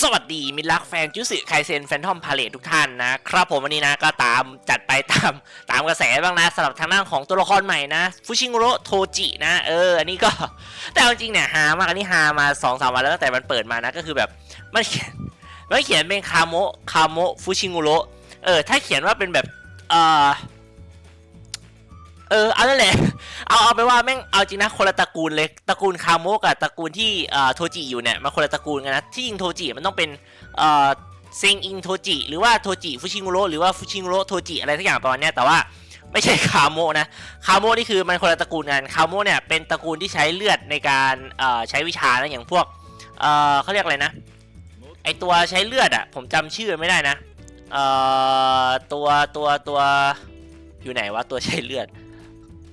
สวัสดีมิตรรักแฟนจุสึไคเซนแฟนทอมพาเลททุกท่านนะครับผมวันนี้นะก็ตามจัดไปตามตามกระแสบ้างนะสำหรับทางด้านของตัวละครใหม่นะฟูชิงโรโทจินะ เออ อันนี้ก็ แต่เอาจริงเนี่ยฮามากอันนี้ฮามา2อสวันแล้วตั้งแต่มันเปิดมานะก็คือแบบมันเขียนมันเขียนเป็นคาโมคาโมฟูชิงโรเออถ้าเขียนว่าเป็นแบบเออ เออเอานั่นแหละ เอาเอาไปว่าแม่งเอาจริงนะคนละตระกูลเลยตระกูลคาโมกับตระกูลที่เอ่อโทจิอยู่เนี่ยมันคนละตระกูลกันนะที่จริงโทจิมันต้องเป็นเอ่อเซงอิงโทจิหรือว่าโทจิฟุชิงุโรหรือว่าฟุชิงุโรโทจิอะไรสักอย่างประมาณเนี้ยแต่ว่าไม่ใช่คาโมนะคาโมนี่คือมันคนละตระกูลกันคาโมเนี่ยเป็นตระกูลที่ใช้เลือดในการเอ่อใช้วิชานะอย่างพวกเอ่อเขาเรียกอะไรนะไอตัวใช้เลือดอะผมจำชื่อไม่ได้นะเอ่อตัวตัวตัวอยู่ไหนวะตัวใช้เลือด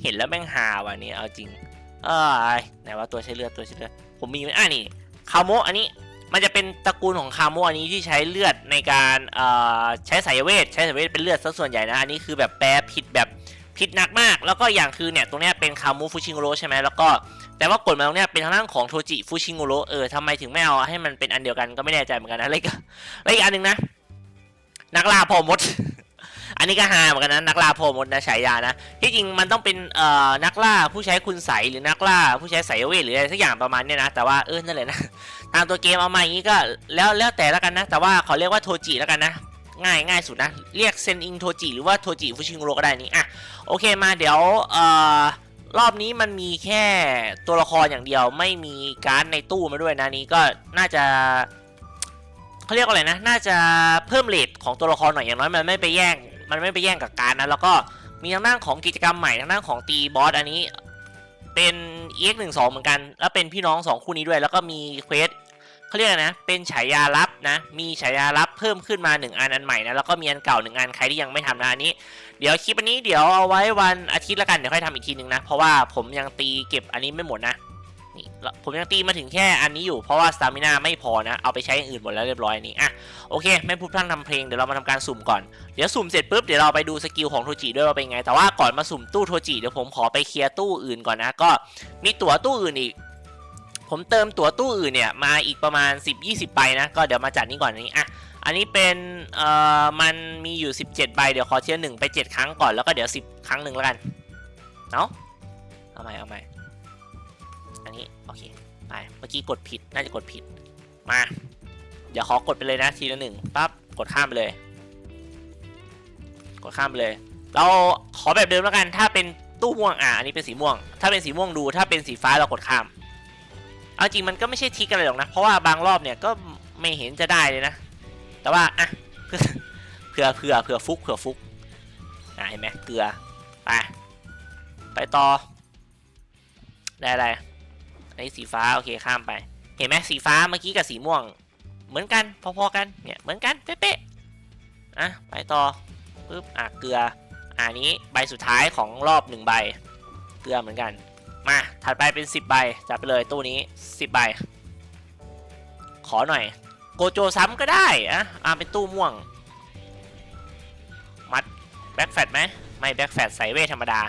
เห็นแล้วแม่งฮาว่ะนี่เอาจริง เอ้ยไหนว่าตัวใช้เลือดตัวใช้เลือดผมมีไหมอะนี่คาโมอันนี้มันจะเป็นตระกูลของคาโมอันนี้ที่ใช้เลือดในการเอ่อใช้สายเวทใช้สายเวทเป็นเลือดซะส่วนใหญ่นะอันนี้คือแบบแปลผิดแบบผิดหนักมาก แล้วก็อย่างคือเนี่ยตรงเนี้ยเป็นคาโมฟูชิงโรใช่ไหมแล้วก็แต่ว่ากฎมาตรงเนี้ยเป็นทางด้านของโทจิฟูชิงโรเออทำไมถึงไม่เอาให้มันเป็นอันเดียวกันก็ไม่แน่ใจเหมือนกันนะแล้วก็แล้วอีกอันหนึ่งนะนักล่าพอมด อันนี้ก็ฮาเหมือนกันนะนักล่าพ่อมดนะฉายานะที่จริงมันต้องเป็นเอ่อนักล่าผู้ใช้คุณใสหรือนักล่าผู้ใช้สายเวทหรืออะไรสักอย่างประมาณเนี้ยนะแต่ว่าเออนั่นแหละนะทางตัวเกมเอามาอย่างนี้ก็แล้วแล้วแต่ละกันนะ แต่ว่าเขาเรียกว่าโทจิแล้วกันนะง่ายง่ายสุดนะ เรียกเซนอิงโทจิหรือว่าโทจิฟุชิงโรก็ได้นี่อะโอเคมาเดี๋ยวเอ่อรอบนี้มันมีแค่ตัวละครอย่างเดียวไม่มีการ์ดในตู้มาด้วยนะนี้ก็น่าจะเขาเรียกว่าอะไรนะ น่าจะเพิ่มเลทของตัวละครหน่อยอย่างน้อยมันไม่ไปแย่ง มันไม่ไปแย่งกับการนะแล้วก็มีทางด้านของกิจกรรมใหม่ทางด้านของตีบอสอันนี้เป็น EX 1 2 เหมือนกัน แล้วเป็นพี่น้อง 2 คู่นี้ด้วย แล้วก็มีเควสเขาเรียกนะ เป็นฉายาลับนะ มีฉายาลับเพิ่มขึ้นมา 1 อันอันใหม่นะ แล้วก็มีอันเก่า 1 อันใครที่ยังไม่ทำนะอันนี้ เดี๋ยวคลิปอันนี้เดี๋ยวเอาไว้วันอาทิตย์ละกัน เดี๋ยวค่อยทำอีกทีนึงนะ เพราะว่าผมยังตีเก็บอันนี้ไม่หมดนะ นี่ผมยังตีมาถึงแค่อันนี้อยู่เพราะว่าสตามิน่าไม่พอนะ เอาไปใช้อย่างอื่นหมดแล้วเรียบร้อยนี่อะโอเค ไม่พูดพร่ำทำเพลงเดี๋ยวเรามาทำการสุ่มก่อน เดี๋ยวสุ่มเสร็จปุ๊บเดี๋ยวเราไปดูสกิลของโทจิด้วยว่าเป็นไง แต่ว่าก่อนมาสุ่มตู้โทจิเดี๋ยวผมขอไปเคลียร์ตู้อื่นก่อนนะ ก็มีตั๋วตู้อื่นอีก ผมเติมตั๋วตู้อื่นเนี่ยมาอีกประมาณ 10-20ใบนะก็เดี๋ยวมาจัดนี้ก่อนนี้อะอันนี้เป็นเอ่อมันมีอยู่ 17ใบเดี๋ยวขอเทียร์หนึ่งไป 7 ครั้งก่อนแล้วก็เดี๋ยว 10 ครั้งหนึ่งแล้วกันเนาะเอาใหม่เอาใหม่ อันนี้โอเคไปเมื่อกี้กดผิดน่าจะกดผิดมาเดี๋ยวขอกดไปเลยนะทีละหนึ่งปั๊บกดข้ามไปเลย กดข้ามไปเลย เราขอแบบเดิมแล้วกันถ้าเป็นตู้ม่วงอะอันนี้เป็นสีม่วง ถ้าเป็นสีม่วงดู ถ้าเป็นสีฟ้าเรากดข้ามเอาจริงมันก็ไม่ใช่ทิกอะไรหรอกนะ เพราะว่าบางรอบเนี่ยก็ไม่เห็นจะได้เลยนะ แต่ว่าอะเผื่อเผื่อเผื่อฟุกเผื่อฟุกอะเห็นไหมเกลือไปไปต่อได้อะไร อันนี้สีฟ้าโอเคข้ามไป เห็นไหมสีฟ้าเมื่อกี้กับสีม่วง เหมือนกันพอๆกันเนี่ยเหมือนกันเป๊ะๆอะไปต่อปึ๊บอะเกลืออันนี้ใบสุดท้ายของรอบหนึ่งใบ เกลือเหมือนกัน มาถัดไปเป็น 10 ใบจัดไปเลยตู้นี้ 10 ใบ ขอหน่อย โกโจซ้ำก็ได้อะอะเป็นตู้ม่วง มัดแบ็คแฟตไหมไม่แบ็คแฟตใส่เวทธรรมดา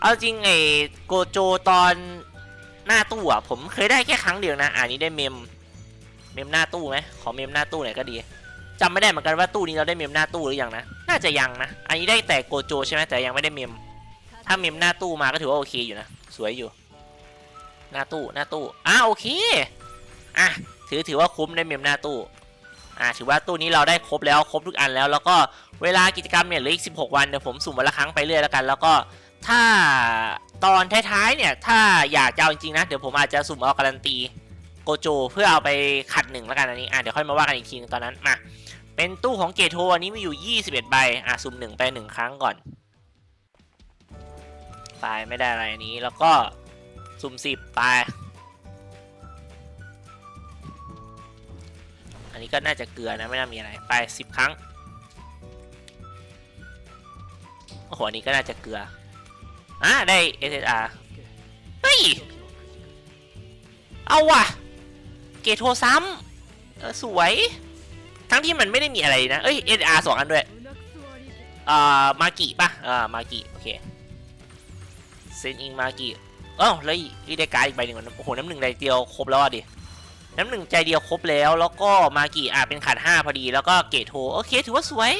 เอาจริงไอ้โกโจตอนหน้าตู้อะผมเคยได้แค่ครั้งเดียวนะอันนี้ได้เมมเมมหน้าตู้ไหมขอเมมหน้าตู้หน่อยก็ดีจำไม่ได้เหมือนกันว่าตู้นี้เราได้เมมหน้าตู้หรือยังนะน่าจะยังนะอันนี้ได้แต่โกโจใช่ไหมแต่ยังไม่ได้เมม ถ้าเมมหน้าตู้มาก็ถือว่าโอเคอยู่นะสวยอยู่ หน้าตู้หน้าตู้อะโอเคอะถือถือว่าคุ้มได้เมมหน้าตู้อะถือว่าตู้นี้เราได้ครบแล้วครบทุกอันแล้ว แล้วก็เวลากิจกรรมเนี่ยเหลืออีก16 วันเดี๋ยวผมสุ่มวันละครั้งไปเรื่อยแล้วกัน แล้วก็ ถ้าตอนท้ายๆเนี่ยถ้าอยากจะเอาจริงๆนะ เดี๋ยวผมอาจจะสุ่มเอาการันตีโกโจเพื่อเอาไปขัดหนึ่งแล้วกันอันนี้อะเดี๋ยวค่อยมาว่ากันอีกทีนึงตอนนั้นมาเป็นตู้ของเกโทอันนี้มีอยู่ 21 ใบอะสุ่มหนึ่งไปหนึ่งครั้งก่อนไปไม่ได้อะไรอันนี้แล้วก็สุ่มสิบไปอันนี้ก็น่าจะเกลือนะไม่น่ามีอะไรไปสิบครั้งโอ้โหอันนี้ก็น่าจะเกลือ อะได้ SSR เฮ้ย เอาว่ะ เกโทซ้ำเออสวย ทั้งที่มันไม่ได้มีอะไรนะ เอ้ย SSR สองอันด้วยอ่ามากิป่ะอ่ามากิโอเคเซนอิงมากิเอ้าแล้วอีกได้การ์ดอีกใบหนึ่งโอ้โห น้ำหนึ่งใดเดียวครบแล้วอะดิ น้ำหนึ่งใจเดียวครบแล้ว แล้วก็มากิอะเป็นขาดห้าพอดี แล้วก็เกตโทโอเค ถือว่าสวย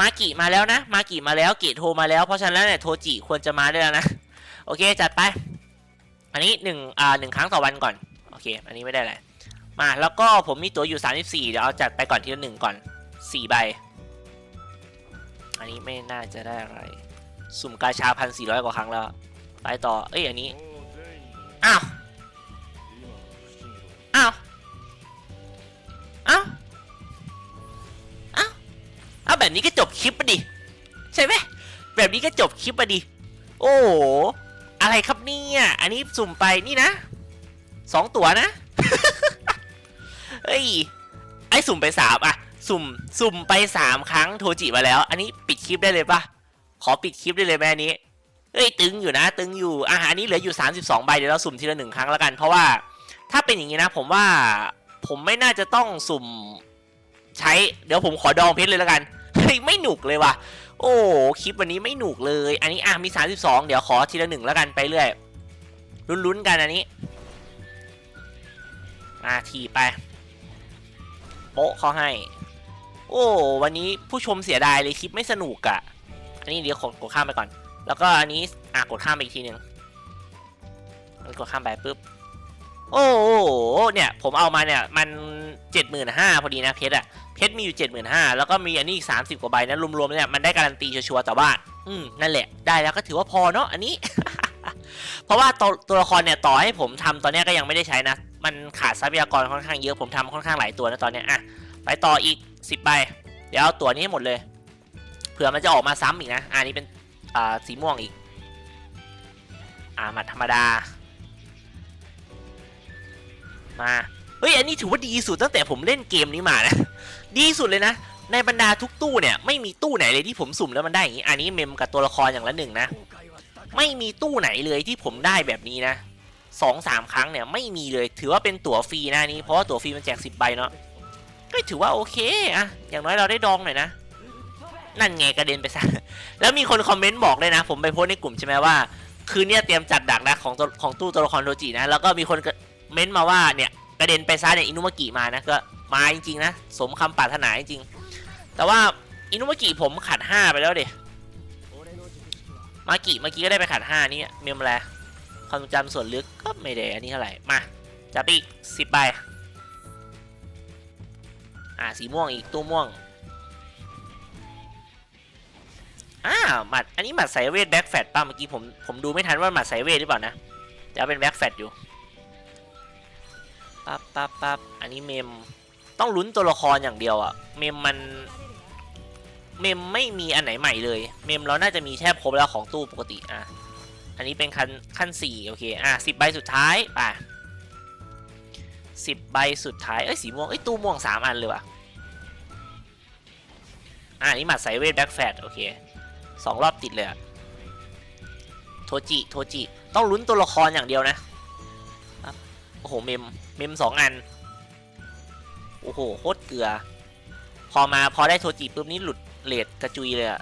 มากิมาแล้วนะ มากิมาแล้วเกตโทมาแล้วเพราะฉะนั้นแล้วเนี่ยโทจิควรจะมาได้แล้วนะ โอเคจัดไป อันนี้หนึ่งอ่าหนึ่งครั้งต่อวันก่อน โอเค อันนี้ไม่ได้อะไรมาแล้วก็ผมมีตั๋วอยู่ 34 เดี๋ยวเอาจัดไปก่อนทีละหนึ่งก่อน4ใบ อันนี้ไม่น่าจะได้อะไร สุ่มกาชาพันสี่ร้อยกว่าครั้งแล้ว ไปต่อ เอ้ยอันนี้ อ้าว ลิปปะดิ ใช่ไหมแบบนี้ก็จบคลิปปะดิ โอ้โห อะไรครับเนี่ยอันนี้สุ่มไปนี่นะสองตัวนะ เฮ้ย ไอ้สุ่มไปสามอะสุ่ม สุ่มไปสามครั้งโทจิมาแล้ว อันนี้ปิดคลิปได้เลยปะขอปิดคลิปได้เลยแม่อันนี้ เอ้ยตึงอยู่นะ ตึงอยู่อะอันนี้เหลืออยู่ 32ใบเดี๋ยวเราสุ่มทีละหนึ่งครั้งแล้วกัน เพราะว่าถ้าเป็นอย่างนี้นะ ผมว่าผมไม่น่าจะต้องสุ่มใช้ เดี๋ยวผมขอดองเพชรเลยแล้วกัน เฮ้ยไม่หนุกเลยว่ะ โอ้คลิปวันนี้ไม่หนุกเลย อันนี้อะมี 32 เดี๋ยวขอทีละหนึ่งแล้วกันไปเรื่อยลุ้นๆกันอันนี้มาทีไปโป๊ะเขาให้ โอ้วันนี้ผู้ชมเสียดายเลยคลิปไม่สนุกอะ่ะ อันนี้เดี๋ยวกดข้ามไปก่อน แล้วก็อันนี้อะกดข้ามไปอีกทีหนึ่งกดข้ามไปปุ๊บโอ้โหเนี่ยผมเอามาเนี่ยมัน เจ็ดหมื่นห้าพอดีนะเพชรอะเพชรมีอยู่เจ็ดหมื่นห้าแล้วก็มีอันนี้อีกสามสิบกว่าใบนะรวมๆเนี่ยมันได้การันตีชัวร์แต่ว่า อืมนั่นแหละได้แล้วก็ถือว่าพอเนาะอันนี้ เพราะว่าตัวตัวละครเนี่ยต่อให้ผมทำตอนนี้ก็ยังไม่ได้ใช้นะ มันขาดทรัพยากรค่อนข้างเยอะผมทำค่อนข้างหลายตัวนะตอนนี้อะไปต่ออีกสิบใบเดี๋ยวเอาตัวนี้ให้หมดเลยเผื่อมันจะออกมาซ้ำอีกนะอ่านี่เป็นอ่าสีม่วงอีกอ่าหมัดธรรมดามา เฮ้ยอันนี้ถือว่าดีสุดตั้งแต่ผมเล่นเกมนี้มานะ ดีสุดเลยนะ ในบรรดาทุกตู้เนี่ยไม่มีตู้ไหนเลยที่ผมสุ่มแล้วมันได้อย่างนี้ อันนี้เมมกับตัวละครอย่างละหนึ่งนะ ไม่มีตู้ไหนเลยที่ผมได้แบบนี้นะสองสามครั้งเนี่ยไม่มีเลยถือว่าเป็นตั๋วฟรีนะนี้เพราะว่าตั๋วฟรีมันแจกสิบใบเนาะก็ถือว่าโอเคอะอย่างน้อยเราได้ดองหน่อยนะนั่นไงกระเด็นไปซะแล้วมีคนคอมเมนต์บอกเลยนะ ผมไปโพสในกลุ่มใช่ไหมว่าคืนเนี้ยเตรียมจัดดักนะของของตู้ตัวละครโดจินะแล้วก็มีคนเม้นต์มาว่าเนี่ย กระเด็นไปซะเนี่ยอินุมากิมานะก็มาจริงๆนะสมคำปรารถนาจริงแต่ว่าอินุมากิผมขัดห้าไปแล้วเด็มากิเมื่อกี้ก็ได้ไปขัดห้านี่เมมอะไรความจำส่วนลึกก็ไม่ได้อันนี้เท่าไหร่มาจับอีกสิบใบอ่าสีม่วงอีกตัวม่วงอ่าหมัดอันนี้หมัดสายเวทแบ็กแฟตป่ะเมื่อกี้ผมผมดูไม่ทันว่าหมัดสายเวทหรือเปล่านะแต่เป็นแบ็กแฟตอยู่ ปั๊บปั๊บปั๊บอันนี้เมม ต้องลุ้นตัวละครอย่างเดียวอะเมมมัน เมมไม่มีอันไหนใหม่เลย เมมเราน่าจะมีแทบครบแล้วของตู้ปกติอะ อันนี้เป็นขั้นขั้นสี่โอเค อะสิบใบสุดท้ายป่ะสิบใบสุดท้าย เอ้ยสีม่วง เอ้ยตู้ม่วงสามอันเลยว่ะ อะอันนี้หมัดสายเวทแบ็กแฟตโอเคสองรอบติดเลยอะโทจิ โทจิ ต้องลุ้นตัวละครอย่างเดียวนะ โอ้โห เมม เมมสองอัน โอ้โห โคตรเกลือ พอมาพอได้โทจิปุ๊บนี่หลุดเลดกระจุยเลยอะ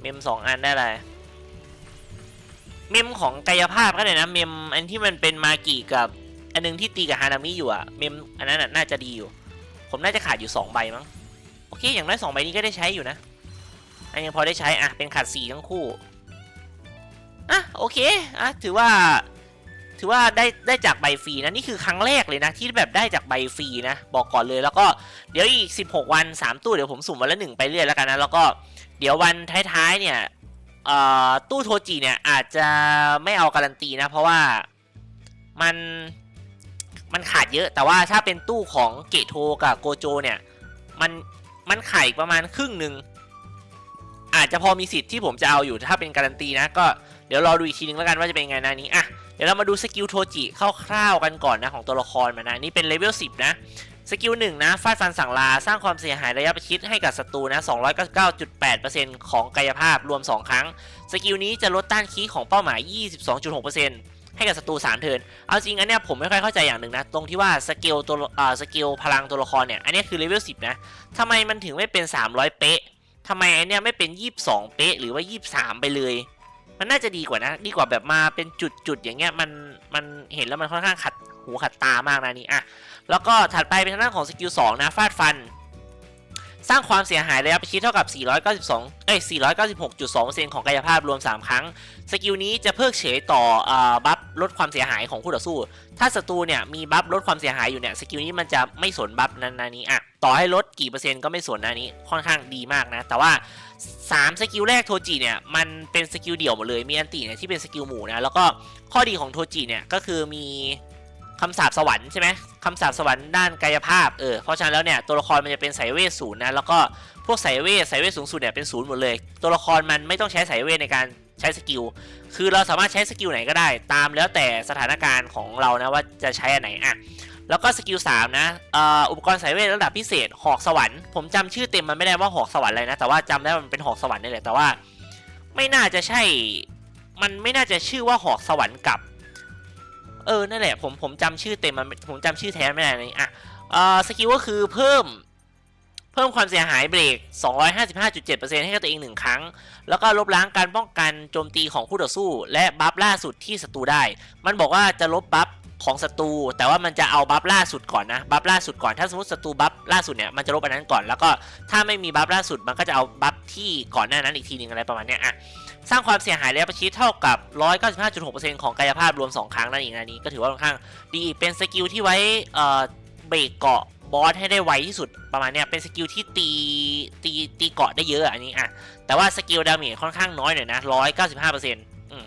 เมมสองอันได้อะไรเมมของกายภาพก็ได้นะ เมมอันที่มันเป็นมากิกับ อันนึงที่ตีกับฮานามิอยู่อะเมมอันนั้นน่าจะดีอยู่ ผมน่าจะขาดอยู่สองใบมั้ง โอเค อย่างน้อยสองใบนี้ก็ได้ใช้อยู่นะ อันยังพอได้ใช้ อะ เป็นขาดสีทั้งคู่ อะ โอเค อะ ถือว่า ถือว่าได้ได้จากใบฟรีนะนี่คือครั้งแรกเลยนะ ที่แบบได้จากใบฟรีนะ บอกก่อนเลยแล้วก็เดี๋ยวอีก 16 วัน 3 ตู้เดี๋ยวผมสุ่มวันละหนึ่งไปเรื่อยแล้วกันนะแล้วก็เดี๋ยววันท้ายๆเนี่ยเอ่อตู้โทจิเนี่ยอาจจะไม่เอาการันตีนะ เพราะว่ามันมันขาดเยอะ แต่ว่าถ้าเป็นตู้ของเกโทกับโกโจเนี่ยมันมันขายประมาณครึ่งหนึ่งอาจจะพอมีสิทธิ์ที่ผมจะเอาอยู่ถ้าเป็นการันตีนะก็เดี๋ยวรอดูอีกทีนึงแล้วกันว่าจะเป็นไงนะนี้อะ เดี๋ยวเรามาดูสกิลโทจิคร่าวๆกันก่อนนะของตัวละครมันนะนี่เป็นเลเวล10 นะสกิลหนึ่งนะฟาดฟันสั่งลาสร้างความเสียหายระยะประชิดให้กับศัตรูนะ 299.8%ของกายภาพรวม 2 ครั้ง สกิลนี้จะลดต้านคีย์ของเป้าหมาย 22.6%ให้กับศัตรู3เทิร์นเอาจริงอันเนี้ยผมไม่ค่อยเข้าใจอย่างหนึ่งนะ ตรงที่ว่าสกิลตัวอ่าสกิลพลังตัวละครเนี่ย อันนี้คือเลเวล10 นะทำไมมันถึงไม่เป็น 300 เป๊ะทำไมไอเนี้ยไม่เป็น 22 เป๊ะหรือว่า 23 ไปเลย มันน่าจะดีกว่านะ ดีกว่าแบบมาเป็นจุดๆอย่างเงี้ยมันมันเห็นแล้วมันค่อนข้างขัดหูขัดตามากนะนี่อะแล้วก็ถัดไปเป็นทางด้านของสกิล2นะฟาดฟัน สร้างความเสียหายระยะประชิดเท่ากับ 492 เอ้ย 496.2%ของกายภาพรวม 3 ครั้ง สกิลนี้จะเพิกเฉยต่ออบัฟลดความเสียหายของคู่ต่อสู้ ถ้าศัตรูเนี่ยมีบัฟลดความเสียหายอยู่เนี่ยสกิลนี้มันจะไม่สนบัฟนั้นนนี้อะ ต่อให้ลดกี่เปอร์เซ็นต์ก็ไม่สนนะนี้ค่อนข้างดีมากนะ แต่ว่า 3 สกิลแรกโทจิเนี่ยมันเป็นสกิลเดี่ยวหมดเลย มีอันติเนี่ยที่เป็นสกิลหมู่นะ แล้วก็ข้อดีของโทจิเนี่ยก็คือมี คำสาปสวรรค์ใช่ไหมคำสาปสวรรค์ด้านกายภาพเออเพราะฉะนั้นแล้วเนี่ยตัวละครมันจะเป็นสายเวทศูนย์นะแล้วก็พวกสายเวทสายเวทสูงสุดเนี่ยเป็นศูนย์หมดเลย ตัวละครมันไม่ต้องใช้สายเวทในการใช้สกิลคือเราสามารถใช้สกิลไหนก็ได้ ตามแล้วแต่สถานการณ์ของเรานะว่าจะใช้อันไหนอะแล้วก็สกิล3นะอ,อ,อุปกรณ์สายเวทระดับพิเศษหอกสวรรค์ผมจำชื่อเต็มมันไม่ได้ว่าหอกสวรรค์อะไรนะแต่ว่าจำได้มันเป็นหอกสวรรค์นี่แหละแต่ว่า ไม่น่าจะใช่มันไม่น่าจะชื่อว่าหอกสวรรค์กับ เออ นั่นแหละ ผมผมจำชื่อเต็มมันผมจำชื่อแท้ไม่ได้เลยอะเอ่อสกิลก็คือเพิ่มเพิ่มความเสียหายเบรก 255.7%ให้กับตัวเองหนึ่งครั้ง แล้วก็ลบล้างการป้องกันโจมตีของคู่ต่อสู้ และบัฟล่าสุดที่ศัตรูได้ มันบอกว่าจะลบบัฟ ของศัตรูแต่ว่ามันจะเอาบัฟล่าสุดก่อนนะบัฟล่าสุดก่อนถ้าสมมติศัตรูบัฟล่าสุดเนี่ยมันจะลบอันนั้นก่อนแล้วก็ถ้าไม่มีบัฟล่าสุดมันก็จะเอาบัฟที่ก่อนหน้านั้นอีกทีหนึงอะไรประมาณเนี้ยอะสร้างความเสียหายระยะประชิดเท่ากับ 195.6%ของกายภาพรวม 2 ครั้งนั่นเองนะนี้ก็ถือว่าค่อนข้างดีเป็นสกิลที่ไว้เอ่อเบรกเกาะบอสให้ได้ไวที่สุดประมาณเนี้ยเป็นสกิลที่ตีตีตีเกาะได้เยอะอันนี้อะแต่ว่าสกิลดาเมจค่อนข้างน้อยหน่อยนะ195%อืม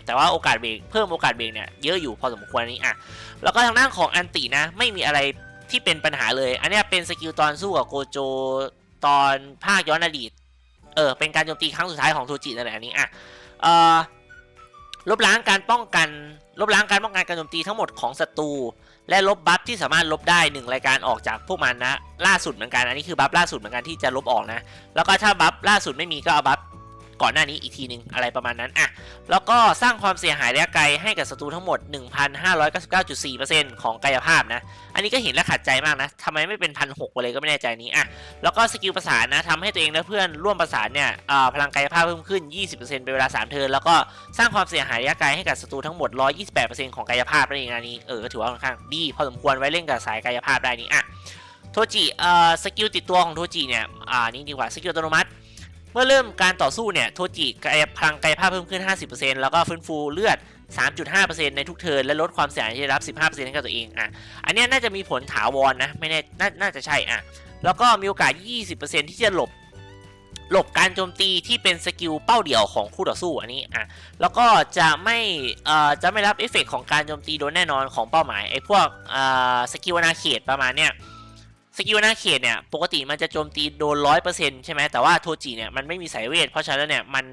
แต่ว่าโอกาสเบรกเพิ่มโอกาสเบรกเนี่ยเยอะอยู่พอสมควรนี้อะแล้วก็ทางด้านของอันตินะ ไม่มีอะไรที่เป็นปัญหาเลย อันนี้เป็นสกิลตอนสู้กับโกโจตอนภาคย้อนอดีตเออเป็นการโจมตีครั้งสุดท้ายของโทจินั่นแหละอันนี้อะเอ่อลบล้างการป้องกันลบล้างการป้องกันการโจมตีทั้งหมดของศัตรูและลบบัฟที่สามารถลบได้หนึ่งรายการออกจากพวกมันนะ ล่าสุดเหมือนกันอันนี้คือบัฟล่าสุดเหมือนกันที่จะลบออกนะ แล้วก็ถ้าบัฟล่าสุดไม่มีก็เอาบัฟ ก่อนหน้านี้อีกทีหนึ่งอะไรประมาณนั้นอะแล้วก็สร้างความเสียหายระยะไกลให้กับศัตรูทั้งหมด 1,599.4%ของกายภาพนะ อันนี้ก็เห็นและขัดใจมากนะทำไมไม่เป็นพันหกเลยก็ไม่แน่ใจนี้อะแล้วก็สกิลประสานนะทำให้ตัวเองและเพื่อนร่วมประสานเนี่ยอ่าพลังกายภาพเพิ่มขึ้น 20%เป็นเวลา 3 เทิร์นแล้วก็สร้างความเสียหายระยะไกลให้กับศัตรูทั้งหมด 128%ของกายภาพนั่นเองอันนี้เออก็ถือว่าค่อนข้างดีพอสมควรไว้เล่นกับสายกายภาพได้นี่อะโทจิเอ่อสกิลติดตัวของโทจิเนี่ยอ่านี่ดีกว่าสกิลอัตโนมัติ มื่อเริ่มการต่อสู้เนี่ยโทจิกายพลังกายภาพเพิ่มขึ้น 50%แล้วก็ฟื้นฟูเลือด 3.5%ในทุกเทิร์นและลดความเสียหายที่ได้รับ 15%ให้กับตัวเองอะอันนี้น่าจะมีผลถาวรนะไม่แน่น่าจะใช่อะแล้วก็มีโอกาส 20%ที่จะหลบหลบการโจมตีที่เป็นสกิลเป้าเดี่ยวของคู่ต่อสู้อันนี้อะแล้วก็จะไม่เอ่อจะไม่รับเอฟเฟกต์ของการโจมตีโดยแน่นอนของเป้าหมายไอ้พวกเอ่อสกิลอนาเขตประมาณเนี้ย สกิลหน้าเขตเนี่ยปกติมันจะโจมตีโดนร้อยเปอร์เซ็นต์ใช่ไหมแต่ว่าโทจิเนี่ยมันไม่มีสายเวท เพราะฉะนั้นเนี่ยมัน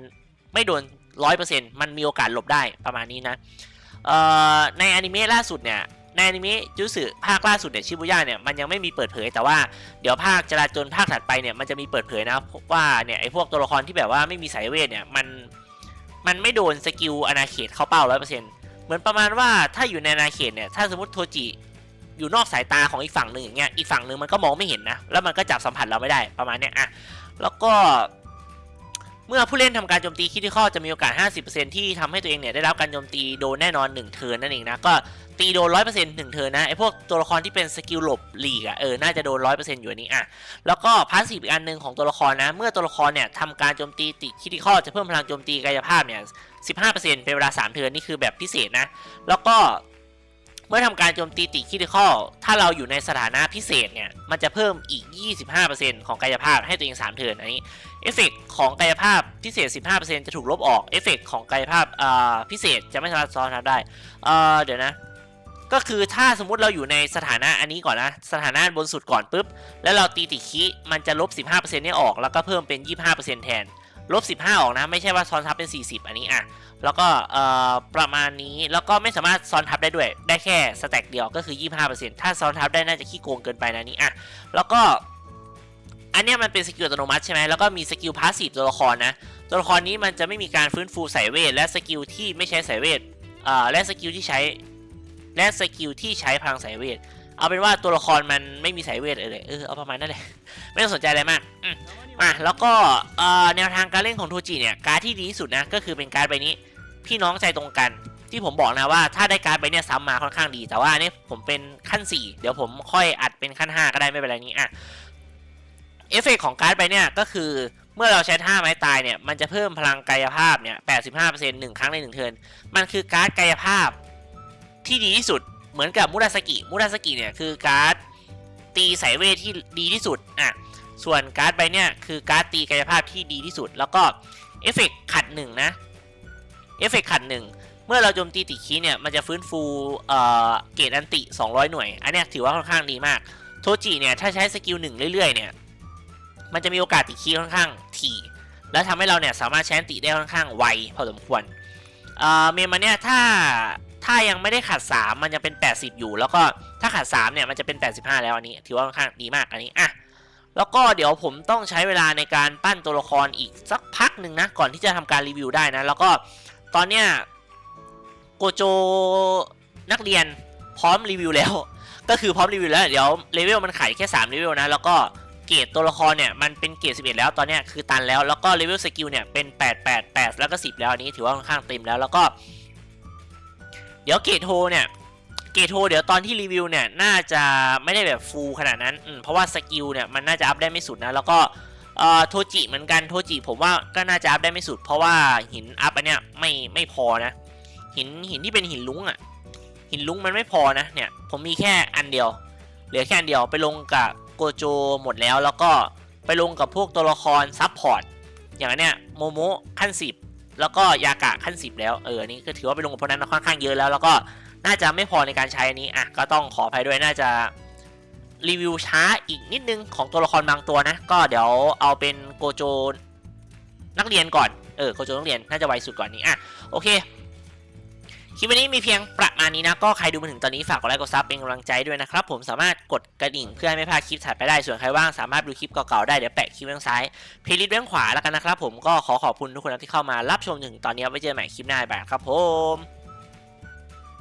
ไม่โดนร้อยเปอร์เซ็นต์มันมีโอกาสหลบได้ประมาณนี้นะในอนิเมะล่าสุดเนี่ยในอนิเมะจูสึภาคล่าสุดเนี่ยชิบุย่าเนี่ยมันยังไม่มีเปิดเผย แต่ว่าเดี๋ยวภาคจราจรภาคถัดไปเนี่ยมันจะมีเปิดเผยนะว่าเนี่ยไอ้พวกตัวละครที่แบบว่าไม่มีสายเวทเนี่ยมันมันไม่โดนสกิลอนาเขตเข้าเป้าร้อยเปอร์เซ็นต์เหมือนประมาณว่าถ้าอยู่ในอนาเขตเนี่ยถ้าสมมติโทจิ อยู่นอกสายตาของอีกฝั่งหนึ่งอย่างเงี้ยอีกฝั่งหนึ่งมันก็มองไม่เห็นนะแล้วมันก็จับสัมผัสเราไม่ได้ประมาณเนี้ยอะแล้วก็ เมื่อผู้เล่นทำการโจมตีคิดที่ข้อจะมีโอกาส 50%ที่ทำให้ตัวเองเนี่ยได้รับการโจมตีโดนแน่นอน 1 เทิร์นนั่นเองนะก็ตีโดน100% 1เทิร์นนะไอพวกตัวละครที่เป็นสกิลหลบหลีกอะเออน่าจะโดน100%อยู่อันนี้อะแล้วก็พาสซีฟอีกอันหนึ่งของตัวละครนะ เมื่อตัวละครเนี่ยทำการโจมตีติดคิดที่ข้อจะเพิ่มพลังโจมตีกายภาพเนี่ย15%เป็นเวลา3เทิร์นนี่คือแบบพิเศษนะ แล้วก็ มื่อทำการโจมตีติคิดข้อถ้าเราอยู่ในสถานะพิเศษเนี่ย มันจะเพิ่มอีก 25%ของกายภาพให้ตัวเอง3เทิร์นอันนี้เอฟเฟกของกายภาพพิเศษ 15%จะถูกลบออกเอฟเฟกของกายภาพอ่าพิเศษจะไม่สามารถซ้อนทับได้เดี๋ยวนะก็คือถ้าสมมุติเราอยู่ในสถานะอันนี้ก่อนนะ สถานะบนสุดก่อนปุ๊บ แล้วเราตีติคิมันจะลบ 15%เนี่ออก แล้วก็เพิ่มเป็น 25%แทน ลบ15 ออกนะ ไม่ใช่ว่าซ้อนทับเป็น 40 อันนี้อะ แล้วก็เอ่อประมาณนี้แล้วก็ไม่สามารถซ้อนทับได้ด้วย ได้แค่สแต็กเดียวก็คือ 25%ถ้าซ้อนทับได้น่าจะขี้โกงเกินไปนะนี่อะแล้วก็อันนี้มันเป็นสกิลอัตโนมัติใช่ไหมแล้วก็มีสกิลพาสซีฟตัวละครนะ ตัวละครนี้มันจะไม่มีการฟื้นฟูสายเวท และสกิลที่ไม่ใช้สายเวทอ่าและสกิลที่ใช้ และสกิลที่ใช้พลังสายเวท เอาเป็นว่าตัวละครมันไม่มีสายเวทเลย เออเอาประมาณนั้นแหละ ไม่ต้องสนใจอะไรมาก อะแล้วก็แนวทางการเล่นของโทจิเนี่ยการดที่ดีที่สุดนะก็คือเป็นการดใบนี้พี่น้องใจตรงกันที่ผมบอกนะว่าถ้าได้การ์ดไปเนี่ยซ้ำมาค่อนข้างดี แต่ว่าอันนี้ผมเป็นขั้น 4 เดี๋ยวผมค่อยอัดเป็นขั้น 5 ก็ได้ไม่เป็นไรนี้อะเอฟเฟกของการ์ดไปเนี่ยก็คือเมื่อเราใช้ท่าไม้ตายเนี่ยมันจะเพิ่มพลังกายภาพเนี่ย85%หนึ่งครั้งในหนึ่งเทินมันคือการ์ดกายภาพที่ดีที่สุดเหมือนกับมุราสกิมุราสกิเนี่ยคือการ์ดตีสายเวทที่ดีที่สุดอะ ส่วนการ์ดใบเนี่ยคือการ์ดตีกายภาพที่ดีที่สุด แล้วก็เอฟเฟกขัดหนึ่งนะเอฟเฟกขัดหนึ่งเมื่อเราโจมตีติคีย์เนี่ยมันจะฟื้นฟูเอ่อเกรดอันติ 200 หน่วย อันนี้ถือว่าค่อนข้างดีมาก โทจิเนี่ยถ้าใช้สกิลหนึ่งเรื่อยๆเนี่ยมันจะมีโอกาสติคีย์ค่อนข้างถี่ แล้วทำให้เราเนี่ยสามารถใช้อันติได้ค่อนข้างไวพอสมควรเอ่อเมมมันเนี่ยถ้าถ้ายังไม่ได้ขาด3 มันยังเป็น 80 อยู่ แล้วก็ถ้าขาด3เนี่ยมันจะเป็น 85 แล้วอันนี้ ถือว่าค่อนข้างดีมากอันนี้อะ แล้วก็เดี๋ยวผมต้องใช้เวลาในการปั้นตัวละครอีกสักพักหนึ่งนะ ก่อนที่จะทำการรีวิวได้นะ แล้วก็ตอนเนี้ยโกโจนักเรียนพร้อมรีวิวแล้ว ก็คือพร้อมรีวิวแล้วเดี๋ยวเลเวลมันขายแค่3เลเวลนะ แล้วก็เกรดตัวละครเนี่ยมันเป็นเกรด11 แล้วตอนเนี้ยคือตันแล้ว แล้วก็เลเวลสกิลเนี่ยเป็น 8 8 8 แล้วก็ 10 แล้วอันนี้ถือว่าค่อนข้างเต็มแล้วแล้วก็ เดี๋ยวเกรดโฮเนี่ย เกโฮเดี๋ยวตอนที่รีวิวเนี่ยน่าจะไม่ได้แบบฟูลขนาดนั้นเพราะว่าสกิลเนี่ยมันน่าจะอัพได้ไม่สุดนะแล้วก็เอ่อโทจิเหมือนกันโทจิผมว่าก็น่าจะอัพได้ไม่สุด เพราะว่าหินอัพอันเนี้ยไม่ไม่พอนะ หินหินที่เป็นหินลุ้งอะหินลุ้งมันไม่พอนะเนี่ยผมมีแค่อันเดียว เหลือแค่อันเดียวไปลงกับโกโจหมดแล้วแล้วก็ไปลงกับพวกตัวละครซับพอร์ตอย่างเนี้ยโมโมขั้นสิบแล้วก็ยากะขั้นสิบแล้วเอออันนี้ก็ถือว่าไปลงกับพวกนั้นค่อนข้างเยอะแล้ว แล้วก็ น่าจะไม่พอในการใช้อันนี้อะก็ต้องขออภัยด้วยน่าจะรีวิวช้าอีกนิดนึงของตัวละครบางตัวนะ ก็เดี๋ยวเอาเป็นโกโจนักเรียนก่อน เออ โกโจนักเรียนน่าจะไวสุดก่อนนี้อะโอเค คลิปวันนี้มีเพียงประมาณนี้นะ ก็ใครดูมาถึงตอนนี้ฝากกดไลค์กดซับเป็นกำลังใจด้วยนะครับ ผมสามารถกดกระดิ่งเพื่อให้ไม่พลาดคลิปถัดไปได้ ส่วนใครว่างสามารถดูคลิปเก่าๆได้ เดี๋ยวแปะคลิปด้านซ้าย เพลย์ลิสต์ด้านขวาแล้วกันนะครับผม ก็ขอขอบคุณทุกคนที่เข้ามารับชมถึงตอนนี้ไว้เจอกันใหม่คลิปหน้าบ่ายครับผม